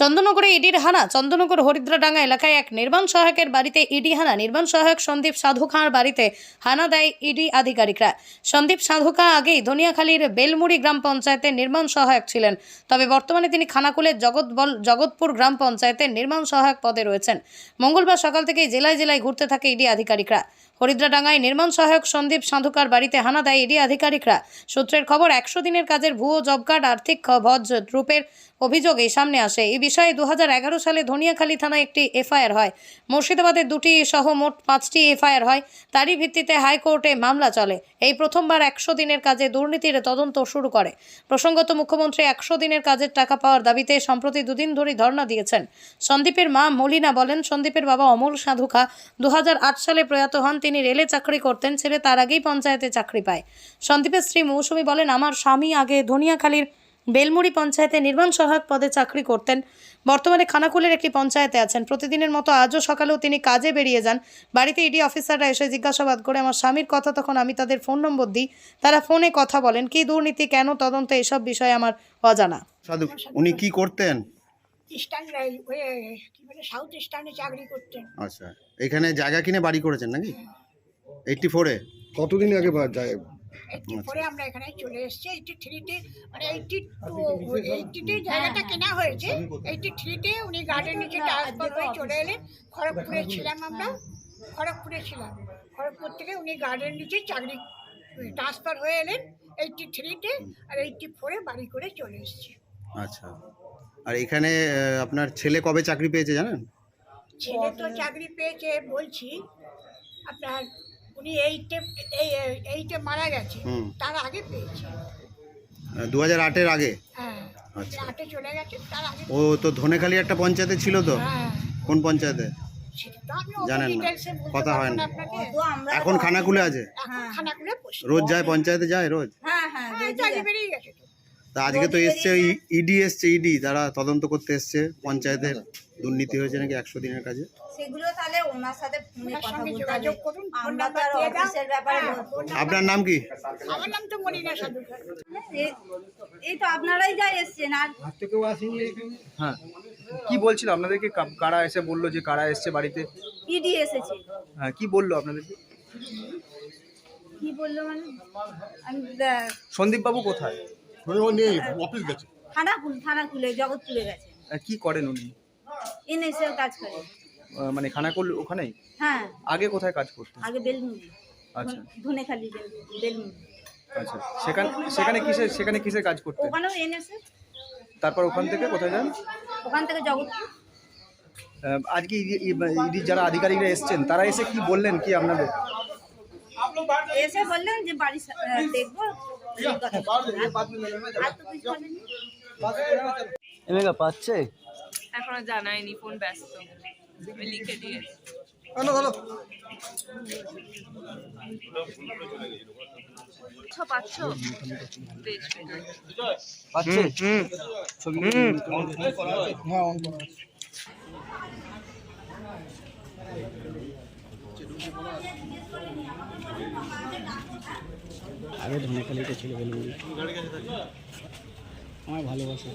চন্দননগরে ইডির হানা, চন্দননগর হরিদ্রাডাঙ্গা এলাকায় এক নির্মাণ সহায়কের বাড়িতে ইডি হানা। নির্মাণ সহায়ক সন্দীপ সাধু খাঁর বাড়িতে হানা দেয় ইডি আধিকারিকরা। সন্দীপ সাধু খাঁ আগেই ধনিয়াখালীর বেলমুড়ি গ্রাম পঞ্চায়েতের নির্মাণ সহায়ক ছিলেন। তবে বর্তমানে তিনি খানাকুলের জগৎবল জগৎপুর গ্রাম পঞ্চায়েতের নির্মাণ সহায়ক পদে রয়েছেন। মঙ্গলবার সকাল থেকেই জেলায় জেলায় ঘুরতে থাকে ইডি আধিকারিকরা। হরিদ্রাডাঙ্গায় নির্মাণ সহায়ক সন্দীপ সাধুকার বাড়িতে হানা দেয় ইডি আধিকারিকরা। সূত্রের খবর, একশো দিনের কাজের ভুয়ো জব কার্ড আর্থিক ভজ রূপের অভিযোগে সামনে আসে। এই বিষয়ে দু হাজার এগারো সালে ধনিয়াখালী থানায় একটি এফআইআর হয়। মুর্শিদাবাদের দুটি সহ মোট পাঁচটি এফআইআর হয়। তারই ভিত্তিতে হাইকোর্টে মামলা চলে। এই প্রথমবার একশো দিনের কাজে দুর্নীতির তদন্ত শুরু করে। প্রসঙ্গত, মুখ্যমন্ত্রী একশো দিনের কাজের টাকা পাওয়ার দাবিতে সম্প্রতি দুদিন ধরে ধর্ণা দিয়েছেন। সন্দীপের মা মলিনা বলেন, সন্দীপের বাবা অমল সাধুখা দু সালে প্রয়াত হন। তিনি রেলে চাকরি করতেন, ছেলে তার আগেই পঞ্চায়েতে চাকরি পায়। সন্দীপের স্ত্রী মৌসুমী বলেন, আমার স্বামী আগে ধনিয়াখালীর বেলমুড়ি পঞ্চায়েতে নির্মাণ সহায়ক পদে চাকরি করতেন। বর্তমানে খানাকুলের একটি পঞ্চায়েতে আছেন। প্রতিদিনের মতো আজও সকালেও তিনি কাজে বেরিয়ে যান। বাড়িতে ইডি অফিসাররা এসে জিজ্ঞাসাবাদ করে, আমার স্বামীর কথা তখন আমি তাদের ফোন নম্বর দিই। তারা ফোনে কথা বলেন। কি দুর্নীতি, কেন তদন্ত এসব বিষয়ে আমার অজানা? সাধু, উনি কি করতেন? ইস্টার্ন কি বলে সাউথ ইস্টার্নে চাকরি করতেন। আচ্ছা। এখানে জায়গা কিনে বাড়ি করেছেন নাকি? এইটটি ফোরে কতদিন আগে পরে আমরা এখানে চলে এসেছি এইটি থ্রিতে মানে এইটি টু এইটিতে জায়গাটা কেনা হয়েছে এইটি থ্রিতে উনি গার্ডেন নিচে ট্রান্সফার হয়ে চলে এলেন খড়গপুরে ছিলাম আমরা খড়গপুরে ছিলাম। খড়গপুর থেকে উনি গার্ডেন নিচে চাকরি ট্রান্সফার হয়ে এলেন এইটি থ্রিতে আর এইটি ফোরে বাড়ি করে চলে এসেছি। আচ্ছা। আর এখানে আপনার ছেলে কবে চাকরি পেয়েছে জানেন? ছেলে তো চাকরি পেয়েছে বলছি আপনার উনি এইটে এই এইটে মারা গেছে হুম। তার আগে পেয়েছে। দু হাজার আটের আগে? হ্যাঁ আচ্ছা। আটে চলে গেছে তার আগে ও তো ধনেখালি একটা পঞ্চায়েতে ছিল তো? হ্যাঁ। কোন পঞ্চায়েতে? জানেন না। কথা হয় না। আপনাকে। এখন খানাকুলে আছে? খানাকুলে রোজ যায় পঞ্চায়েতে? যায় রোজ? হ্যাঁ চাকরি বেরিয়ে গেছে তো। আজকে তো এসছে ইডি এসছে ইডি তারা তদন্ত করতে এসছে পঞ্চায়েতের দুর্নীতি হয়েছে নাকি একশো দিনের কাজে? সেগুলো তাহলে ওনার সাথে ফোনে কথা যোগাযোগ করুন আমরা তো আর অফিসের ব্যাপারে হ্যাঁ, আপনার নাম কি? আমার নাম তো মনিনা সাধুকার এই তো আপনারাই যা এসছেন আর হ্যাঁ। কি বলছিল আপনাদেরকে? কারা এসে বলল যে কারা এসছে বাড়িতে? ইডি এসেছে। হ্যাঁ কি বলল আপনাদেরকে? কি বলল মানে? সন্দীপ বাবু কোথায়? অফিস গেছে। থানা খুল থানা খুলে জগৎপুরে গেছে। আহ, কি করেন উনি? এনএসএল কাজ করে। আহ, মানে খানাকুল ওখানেই? হ্যাঁ। আগে কোথায় কাজ করতেন? আগে বেলমুড়ি। আচ্ছা। ধনেখালি বেলমুড়ি আচ্ছা। সেখানে সেখানে কিসের সেখানে কিসের কাজ করতেন? ওখানেও এনএসএল তারপর ওখান থেকে কোথায় যান? ওখান থেকে আহ, আজকে ইডি যারা আধিকারিকরা এসছেন তারা এসে কি বললেন কি আপনাদের? এসে বললেন যে বাড়ি দেখব। এমেকা পাচ্ছে এখনও জানায়নি ফোন ব্যস্ত। আমি লিখে দিয়ে। পাচ্ছ বেশ বেশ পাচ্ছে আগে ধনেখালিতে ছিল বেলগুড়ি আমার ভালোবাসে।